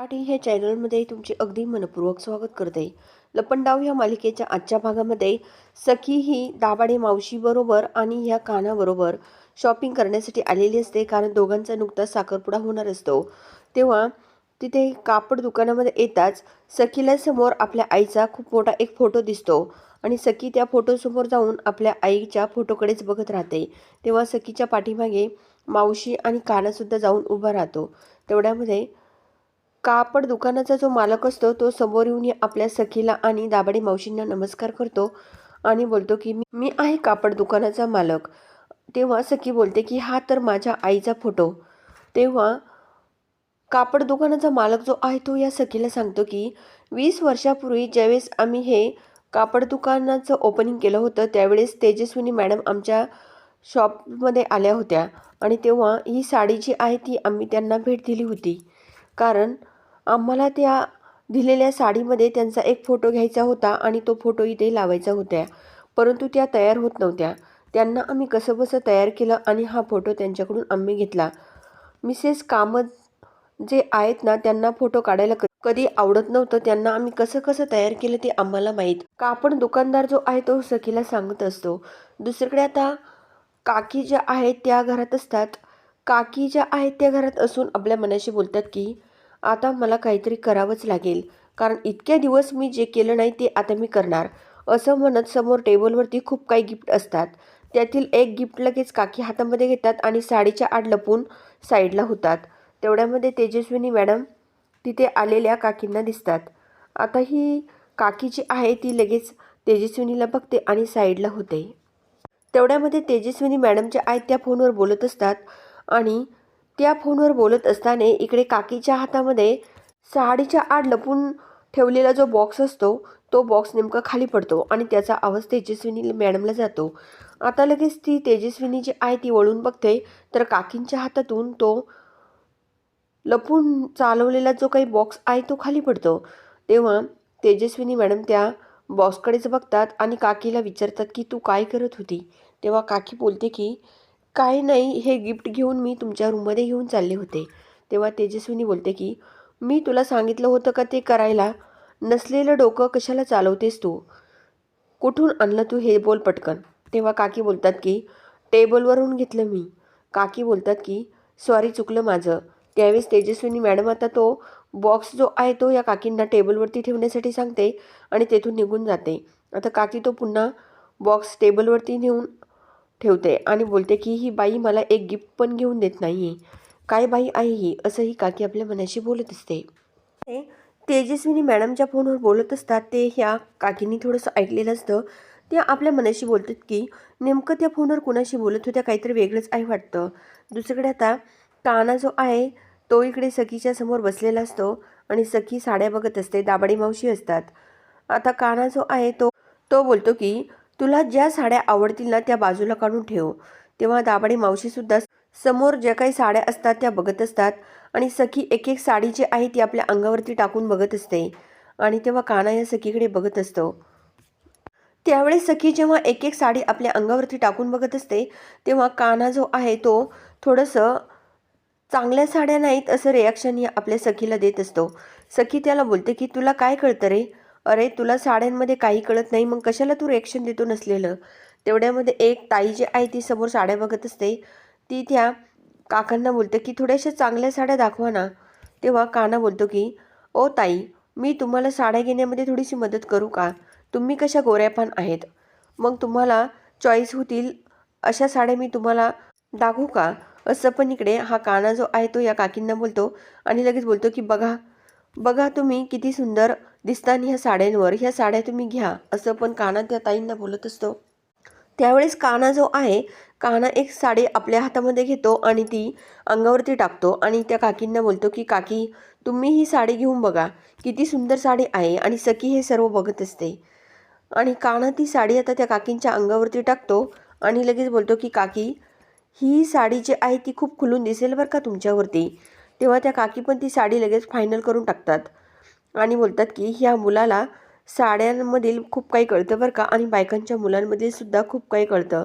मराठी ह्या चॅनलमध्ये तुमचे अगदी मनपूर्वक स्वागत करते. लपंडाव ह्या मालिकेच्या आजच्या भागामध्ये सखी ही दाभाडे मावशीबरोबर आणि ह्या कानाबरोबर शॉपिंग करण्यासाठी आलेली असते. कारण दोघांचा नुकताच साखरपुडा होणार असतो. तेव्हा तिथे कापड दुकानामध्ये येताच सखीला समोर आपल्या आईचा खूप मोठा एक फोटो दिसतो. आणि सखी त्या फोटोसमोर जाऊन आपल्या आईच्या फोटोकडेच बघत राहते. तेव्हा सखीच्या पाठीमागे मावशी आणि कानासुद्धा जाऊन उभा राहतो. तेवढ्यामध्ये कापड दुकानाचा जो मालक असतो तो समोर येऊन आपल्या सखीला आणि दाभाडे मावशींना नमस्कार करतो आणि बोलतो की मी मी आहे कापड दुकानाचा मालक. तेव्हा सखी बोलते की हा तर माझ्या आईचा फोटो. तेव्हा कापड दुकानाचा मालक जो आहे तो या सखीला सांगतो की वीस वर्षापूर्वी ज्यावेळेस आम्ही हे कापड दुकानाचं ओपनिंग केलं होतं त्यावेळेस तेजस्विनी मॅडम आमच्या शॉपमध्ये आल्या होत्या आणि तेव्हा ही साडी जी आहे ती आम्ही त्यांना भेट दिली होती. कारण आम्हाला त्या दिलेल्या साडीमध्ये त्यांचा एक फोटो घ्यायचा होता आणि तो फोटो इथे लावायचा होता परंतु त्या तयार होत नव्हत्या. त्यांना आम्ही कसंबसं तयार केलं आणि हा फोटो त्यांच्याकडून आम्ही घेतला. मिसेस कामत जे आहेत ना त्यांना फोटो काढायला क- कधी आवडत नव्हतं. त्यांना आम्ही कसं कसं तयार केलं ते आम्हाला माहीत. कापड दुकानदार जो आहे तो सखीला सांगत असतो. दुसरीकडे आता काकी ज्या आहेत त्या घरात असतात. काकी ज्या आहेत त्या घरात असून आपल्या मनाशी बोलतात की आता मला काहीतरी करावंच लागेल. कारण इतक्या दिवस मी जे केलं नाही ते आता मी करणार. असं म्हणत समोर टेबलवरती खूप काही गिफ्ट असतात. त्यातील एक गिफ्ट लगेच काकी हातामध्ये घेतात आणि साडीच्या आड लपून साईडला होतात. तेवढ्यामध्ये तेजस्विनी मॅडम तिथे आलेल्या काकींना दिसतात. आता ही काकी जी आहे ती लगेच तेजस्विनीला बघते आणि साईडला होते. तेवढ्यामध्ये तेजस्विनी मॅडम ज्या आहेत त्या फोनवर बोलत असतात आणि त्या फोनवर बोलत असताना इकडे काकीच्या हातामध्ये साडीच्या आड लपून ठेवलेला जो बॉक्स असतो तो बॉक्स नेमका खाली पडतो आणि त्याचा आवाज तेजस्विनी मॅडमला जातो. आता लगेच ती तेजस्विनी जी आहे ती वळून बघते. तर काकींच्या हातातून तो लपून चालवलेला जो काही बॉक्स आहे तो खाली पडतो. तेव्हा तेजस्विनी मॅडम त्या बॉक्सकडेच बघतात आणि काकीला विचारतात की तू काय करत होती? तेव्हा काकी बोलते की काय नाही हे गिफ्ट घेऊन मी तुमच्या रूममध्ये घेऊन चालले होते. तेव्हा तेजस्विनी बोलते की मी तुला सांगितलं होतं का ते करायला? नसलेलं डोकं कशाला चालवतेस तू? कुठून आणलं तू हे बोल पटकन? तेव्हा काकी बोलतात की टेबलवरून घेतलं मी. काकी बोलतात की सॉरी चुकलं माझं. त्यावेळेस तेजस्विनी मॅडम आता तो बॉक्स जो आहे तो या काकींना टेबलवरती ठेवण्यासाठी सांगते आणि तेथून निघून जाते. आता काकी तो पुन्हा बॉक्स टेबलवरती नेऊन ठेवते आणि बोलते की ही बाई मला एक गिफ्ट पण घेऊन देत नाही काय बाई आहे ही? असंही काकी आपल्या मनाशी बोलत असते. तेजस्विनी मॅडमच्या फोनवर बोलत असतात. ते ह्या काकींनी थोडंसं ऐकलेलं असतं. त्या आपल्या मनाशी बोलतात की नेमकं त्या फोनवर कुणाशी बोलत होत्या काहीतरी वेगळंच आहे वाटतं. दुसरीकडे आता काना जो आहे तो इकडे सखीच्या समोर बसलेला असतो आणि सखी साड्या बघत असते. दाबाडी मावशी असतात. आता काना जो आहे तो तो बोलतो की तुला ज्या साड्या आवडतील ना त्या बाजूला काढून ठेव. तेव्हा दाबाडी मावशीसुद्धा समोर ज्या काही साड्या असतात त्या बघत असतात आणि सखी एक एक साडी जी आहे ती आपल्या अंगावरती टाकून बघत असते आणि तेव्हा काना या सखीकडे बघत असतो. त्यावेळेस सखी जेव्हा एक एक साडी आपल्या अंगावरती टाकून बघत असते तेव्हा काना जो आहे तो थोडंसं चांगल्या साड्या नाहीत असं रिॲक्शन या आपल्या सखीला देत असतो. सखी त्याला बोलते की तुला काय कळतं रे? अरे तुला साड्यांमध्ये काही कळत नाही मग कशाला तू रिॲक्शन देतो नसलेलं? तेवढ्यामध्ये एक ताई जी आहे ती समोर साड्या बघत असते. ती त्या काकांना बोलते की थोड्याशा चांगल्या साड्या दाखवा ना. तेव्हा काना बोलतो की ओ ताई मी तुम्हाला साड्या घेण्यामध्ये थोडीशी मदत करू का? तुम्ही कशा गोऱ्यापान आहेत? मग तुम्हाला चॉईस होतील अशा साड्या मी तुम्हाला दाखवू का? असं पण इकडे हा काना जो आहे तो या काकींना बोलतो आणि लगेच बोलतो की बघा बघा तुम्ही किती सुंदर दिसताना ह्या साड्यांवर ह्या साड्या तुम्ही घ्या असं पण काना त्या ताईंना बोलत असतो. त्यावेळेस काना जो आहे काना एक साडी आपल्या हातामध्ये घेतो आणि ती अंगावरती टाकतो आणि त्या काकींना बोलतो की काकी तुम्ही ही साडी घेऊन बघा किती सुंदर साडी आहे आणि सखी हे सर्व बघत असते. आणि काना ती साडी आता त्या काकींच्या अंगावरती टाकतो आणि लगेच बोलतो की काकी ही साडी जी आहे ती खूप खुलून दिसेल बरं का तुमच्यावरती. तेव्हा त्या काकी पण ती साडी लगेच फायनल करून टाकतात. आणि बोलतात की ह्या मुलाला साड्यांमधील खूप काही कळतं बरं का आणि बायकांच्या मुलांमधील सुद्धा खूप काही कळतं.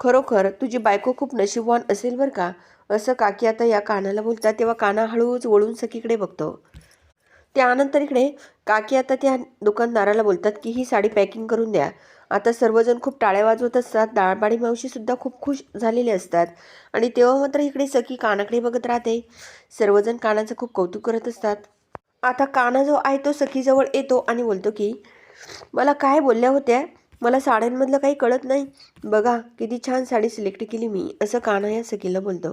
खरोखर तुझी बायको खूप नशीबवान असेल बरं का? असं काकी आता या कानाला बोलतात तेव्हा काना हळूच वळून सखीकडे बघतो. त्यानंतर इकडे काकी आता त्या दुकानदाराला बोलतात की ही साडी पॅकिंग करून द्या. आता सर्वजण खूप टाळ्या वाजवत असतात डाळबाडी मावशीसुद्धा खूप खुश झालेले असतात. आणि तेव्हा मात्र इकडे सखी कानाकडे बघत राहते. सर्वजण कानाचं खूप कौतुक करत असतात. आता काना जो आहे तो सखीजवळ येतो आणि बोलतो की मला काय बोलल्या होत्या? मला साड्यांमधलं काही कळत नाही. बघा किती छान साडी सिलेक्ट केली मी असं काना या सखीला बोलतो.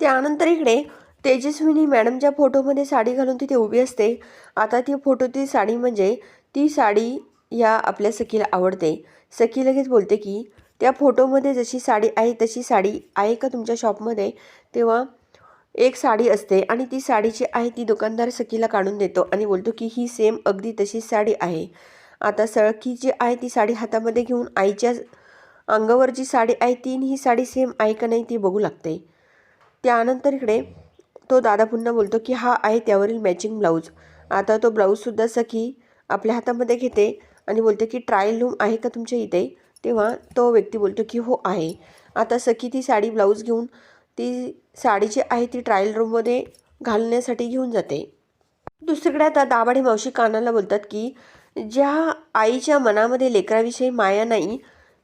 त्यानंतर इकडे तेजस्विनी मॅडमच्या फोटोमध्ये साडी घालून तिथे उभी असते. आता ती फोटो ती साडी म्हणजे ती साडी या आपल्या सखीला आवडते. सखी लगेच बोलते की त्या फोटोमध्ये जशी साडी आहे तशी साडी आहे का तुमच्या शॉपमध्ये? तेव्हा एक साडी असते आणि ती साडी जी आहे ती दुकानदार सखीला काढून देतो आणि बोलतो की ही सेम अगदी तशीच साडी आहे. आता सळखी जी आहे ती साडी हातामध्ये घेऊन आईच्या अंगावर जी साडी आहे ती ही साडी सेम आहे का नाही ती बघू लागते. त्यानंतर इकडे तो दादा पुन्हा बोलतो की हा आहे त्यावरील मॅचिंग ब्लाऊज आता तो ब्लाऊजसुद्धा सखी आपल्या हातामध्ये घेते आणि बोलते की ट्रायल रूम आहे का तुमच्या इथे? तेव्हा तो व्यक्ती बोलतो की हो आहे. आता सखी ती साडी ब्लाऊज घेऊन ती साडी जी आहे ती ट्रायल रूममध्ये घालण्यासाठी घेऊन जाते. दुसरीकडे आता दाभाडे मावशी कानाला बोलतात की ज्या आईच्या मनामध्ये लेकराविषयी माया नाही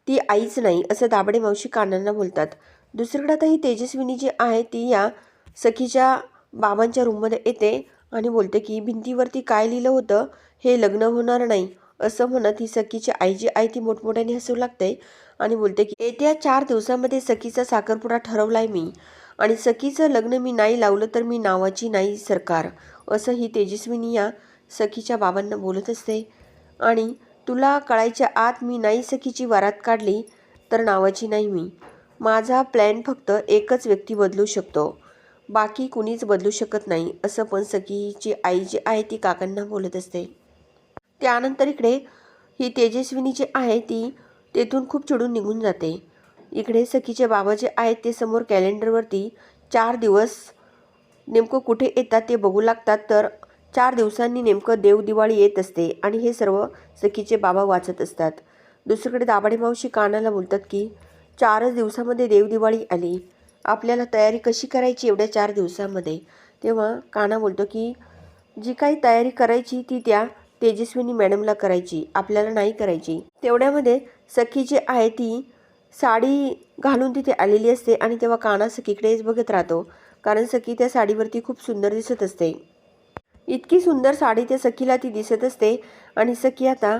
ती आईच नाही असं दाभाडे मावशी कानांना बोलतात. दुसरीकडे आता ही तेजस्विनी जी आहे ती या सखीच्या बाबांच्या रूममध्ये येते आणि बोलते की भिंतीवरती काय लिहिलं होतं हे लग्न होणार नाही. असं म्हणत ही सखीची आई जी आहे ती मोठमोठ्याने हसू लागते आणि बोलते की येत्या चार दिवसामध्ये सखीचा साखरपुडा ठरवला आहे मी. आणि सखीचं लग्न मी नाही लावलं तर मी नावाची नाही सरकार. असं ही तेजस्विनी या सखीच्या बाबांना बोलत असते. आणि तुला कळायच्या आत मी नाही सखीची वारात काढली तर नावाची नाही मी. माझा प्लॅन फक्त एकच व्यक्ती बदलू शकतो. बाकी कुणीच बदलू शकत नाही. असं पण सखीची आई जी आहे ती काकांना बोलत असते. त्यानंतर इकडे ही तेजस्विनी जी आहे ती तेथून खूप चिडून निघून जाते. इकडे सखीचे बाबा जे आहेत ते समोर कॅलेंडरवरती चार दिवस नेमकं कुठे येतात ते बघू लागतात. तर चार दिवसांनी नेमकं देवदिवाळी येत असते आणि हे सर्व सखीचे बाबा वाचत असतात. दुसरीकडे दाभाडे मावशी कानाला बोलतात की चारच दिवसामध्ये देवदिवाळी आली. आपल्याला तयारी कशी करायची एवढ्या चार दिवसामध्ये? तेव्हा काना बोलतो की जी काही तयारी करायची ती त्या तेजस्विनी मॅडमला करायची आपल्याला नाही करायची. तेवढ्यामध्ये सखी जी आहे ती साडी घालून तिथे आलेली असते आणि तेव्हा काना सखीकडेच बघत राहतो कारण सखी त्या साडीवरती खूप सुंदर दिसत असते. इतकी सुंदर साडी त्या सखीला ती दिसत असते आणि सखी आता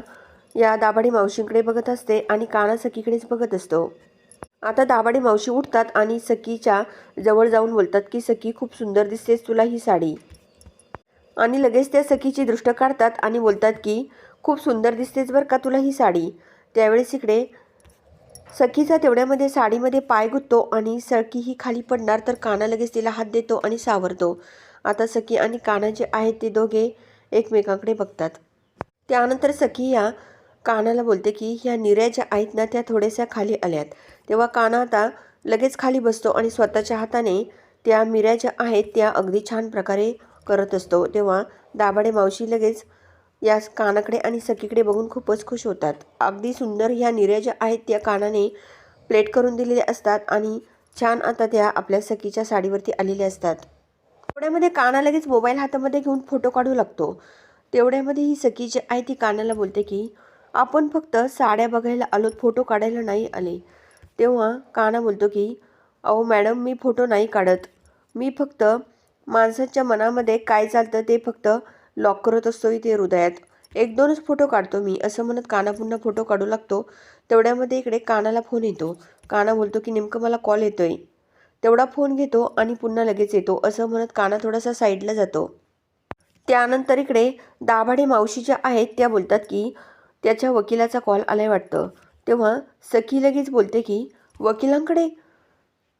या दाभाडी मावशींकडे बघत असते आणि काना सखीकडेच बघत असतो. आता दाभाडे मावशी उठतात आणि सखीच्या जवळ जाऊन बोलतात की सखी खूप सुंदर दिसतेस तुला ही साडी. आणि लगेच त्या सखीची दृष्ट काढतात आणि बोलतात की खूप सुंदर दिसतेच बरं का तुला ही साडी. त्यावेळेस इकडे सखीचा तेवढ्यामध्ये साडीमध्ये पाय गुंततो आणि सळकी ही खाली पडणार तर काना लगेच तिला हात देतो आणि सावरतो. आता सखी आणि काना जे आहेत ते दोघे एकमेकांकडे बघतात. त्यानंतर सखी या कानाला बोलते की ह्या निर्या ज्या आहेत ना त्या थोड्याशा खाली आल्यात. तेव्हा काना आता लगेच खाली बसतो आणि स्वतःच्या हाताने त्या मिऱ्या ज्या आहेत त्या अगदी छान प्रकारे करत असतो तेव्हा दाभाडे मावशी लगेच या कानाकडे आणि सखीकडे बघून खूपच खुश होतात. अगदी सुंदर ह्या निर्या ज्या आहेत त्या कानाने प्लेट करून दिलेल्या असतात आणि छान आता त्या आपल्या सखीच्या साडीवरती आलेल्या असतात. तेवढ्यामध्ये काना लगेच मोबाईल हातामध्ये घेऊन फोटो काढू लागतो. तेवढ्यामध्ये ही सखी जी आहे ती कानाला बोलते की आपण फक्त साड्या बघायला आलो फोटो काढायला नाही आले. तेव्हा काना बोलतो की अहो मॅडम मी फोटो नाही काढत. मी फक्त माणसाच्या मनामध्ये काय चालतं ते फक्त लॉक करत असतो इथे हृदयात. एक दोनच फोटो काढतो मी असं म्हणत काना पुन्हा फोटो काढू लागतो. तेवढ्यामध्ये इकडे कानाला फोन येतो. काना बोलतो की नेमकं मला कॉल येतोय. तेवढा फोन घेतो आणि पुन्हा लगेच येतो असं म्हणत काना थोडासा साईडला जातो. त्यानंतर इकडे दाभाडे मावशी ज्या आहेत त्या बोलतात की त्याच्या वकिलाचा कॉल आलाय वाटतं. तेव्हा सखी लगेच बोलते की वकिलांकडे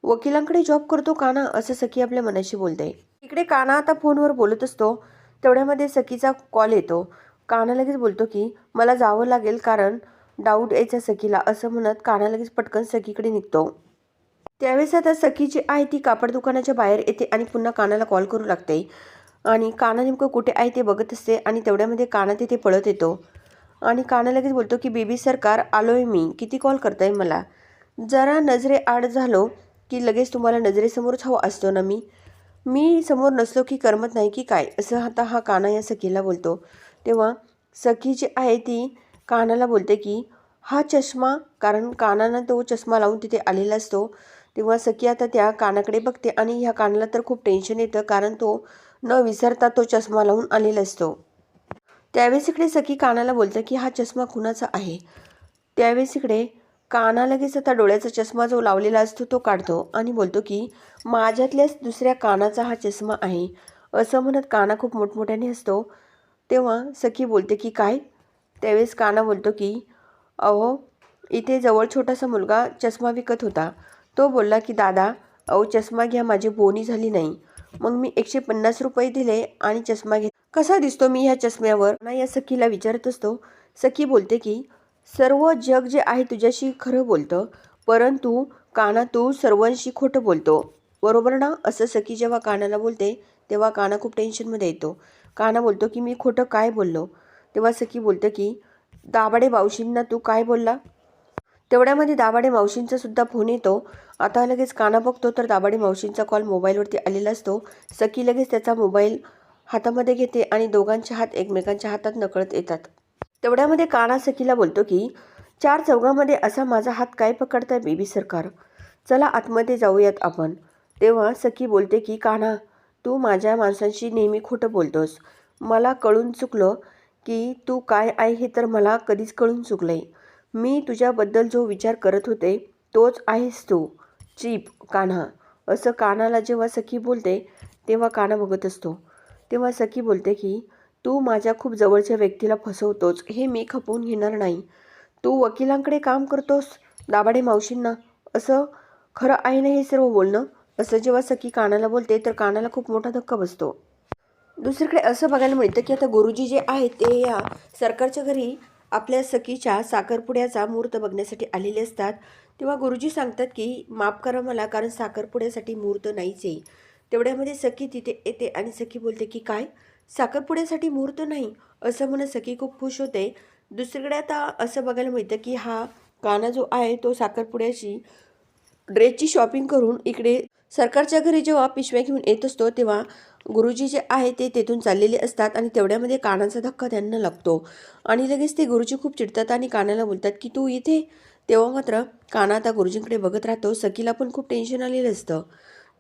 वकिलांकडे जॉब करतो काना असं सखी आपल्या मनाशी बोलते. इकडे काना आता फोनवर बोलत असतो. तेवढ्यामध्ये सखीचा कॉल येतो. काना लगेच बोलतो की मला जावं लागेल कारण डाऊट यायचा सखीला असं म्हणत काना लगेच पटकन सखीकडे निघतो. त्यावेळेस आता सखीची आहे ती कापड दुकानाच्या बाहेर येते आणि पुन्हा कानाला कॉल करू लागते. आणि काना नेमकं कुठे आहे ते बघत असते आणि तेवढ्यामध्ये काना तिथे पळत येतो. आणि काना लगेच बोलतो की बेबी सरकार आलोय मी. किती कॉल करताय मला? जरा नजरे आड झालो की लगेच तुम्हाला नजरेसमोरच हवं असतो ना मी? मी समोर नसलो की करमत नाही की काय? असं आता हा काना या सखीला बोलतो. तेव्हा सखी जी आहे ती कानाला बोलते की हा चष्मा कारण कानानं तो चष्मा लावून तिथे आलेला असतो. तेव्हा सखी आता त्या कानाकडे बघते आणि ह्या कानाला तर खूप टेन्शन येतं कारण तो न विसरता तो चष्मा लावून आलेला असतो. त्यावेळेस इकडे सखी कानाला बोलतं की हा चष्मा कुणाचा आहे? त्यावेळेस इकडे काना लगेच आता डोळ्याचा चष्मा जो लावलेला असतो तो काढतो आणि बोलतो की माझ्यातल्याच दुसऱ्या कानाचा हा चष्मा आहे. असं म्हणत काना खूप मोठमोठ्याने असतो तेव्हा सखी बोलते की काय? त्यावेळेस काना बोलतो की अहो इथे जवळ छोटासा मुलगा चष्मा विकत होता. तो बोलला की दादा अहो चष्मा घ्या माझी बोनी झाली नाही. मग मी एकशे पन्नास रुपये दिले आणि चष्मा घे कसा दिसतो मी ह्या चष्म्यावर? ना या सखीला विचारत असतो. सखी बोलते की सर्व जग जे आहे तुझ्याशी खरं बोलतं परंतु काना तू सर्वांशी खोटं बोलतो. बरोबर ना? असं सखी जेव्हा कानाला बोलते तेव्हा काना खूप टेन्शनमध्ये येतो. काना बोलतो की मी खोटं काय बोललो? तेव्हा सखी बोलतं की दाभाडे मावशींना तू काय बोलला? तेवढ्यामध्ये दाभाडे मावशींचा सुद्धा फोन येतो. आता लगेच काना बघतो तर दाभाडे मावशींचा कॉल मोबाईलवरती आलेला असतो. सखी लगेच त्याचा मोबाईल हातामध्ये घेते आणि दोघांचे हात एकमेकांच्या हातात नकळत येतात. तेवढ्यामध्ये काना सखीला बोलतो की चार चौघामध्ये असा माझा हात काय पकडताय बेबी सरकार? चला आतमध्ये जाऊयात आपण. तेव्हा सखी बोलते की काना तू माझ्या माणसांशी नेहमी खोटं बोलतोस. मला कळून चुकलं की तू काय आहे हे तर मला कधीच कळून चुकलंय. मी तुझ्याबद्दल जो विचार करत होते तोच आहेस तू. चीप कान्हा. असं कानाला जेव्हा सखी बोलते तेव्हा काना बघत असतो. तेव्हा सखी बोलते की तू माझ्या खूप जवळच्या व्यक्तीला फसवतोच हे मी खपवून घेणार नाही. तू वकिलांकडे काम करतोस? दाभाडे मावशींना. असं खरं आहे ना हे सर्व बोलणं? असं जेव्हा सखी कानाला बोलते तर कानाला खूप मोठा धक्का बसतो. दुसरीकडे असं बघायला मिळतं की आता गुरुजी जे आहेत ते या सरकारच्या घरी आपल्या सखीच्या साखरपुड्याचा मुहूर्त बघण्यासाठी आलेले असतात. तेव्हा गुरुजी सांगतात की माफ करा मला कारण साखरपुड्यासाठी मुहूर्त नाहीच आहे. तेवढ्यामध्ये सखी तिथे येते आणि सखी बोलते की काय? साखरपुड्यासाठी मुहूर्त नाही असं म्हणत सखी खूप खुश होते. दुसरीकडे आता असं बघायला मिळतं की हा काना जो आहे तो साखरपुड्याची ड्रेसची शॉपिंग करून इकडे सरकारच्या घरी जेव्हा पिशव्या घेऊन येत असतो तेव्हा गुरुजी जे आहे ते तेथून चाललेले असतात आणि तेवढ्यामध्ये कानाचा धक्का त्यांना लागतो. आणि लगेच ते गुरुजी खूप चिडतात आणि कानाला बोलतात की तू इथे? तेव्हा मात्र काना आता गुरुजींकडे बघत राहतो. सखीला पण खूप टेन्शन आलेलं असतं.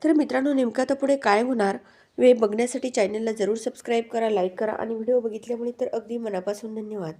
तर मित्रांनो नेमकं आता पुढे काय होणार? वेळ बघण्यासाठी चॅनलला जरूर सबस्क्राईब करा लाईक करा आणि व्हिडिओ बघितल्यामुळे तर अगदी मनापासून धन्यवाद.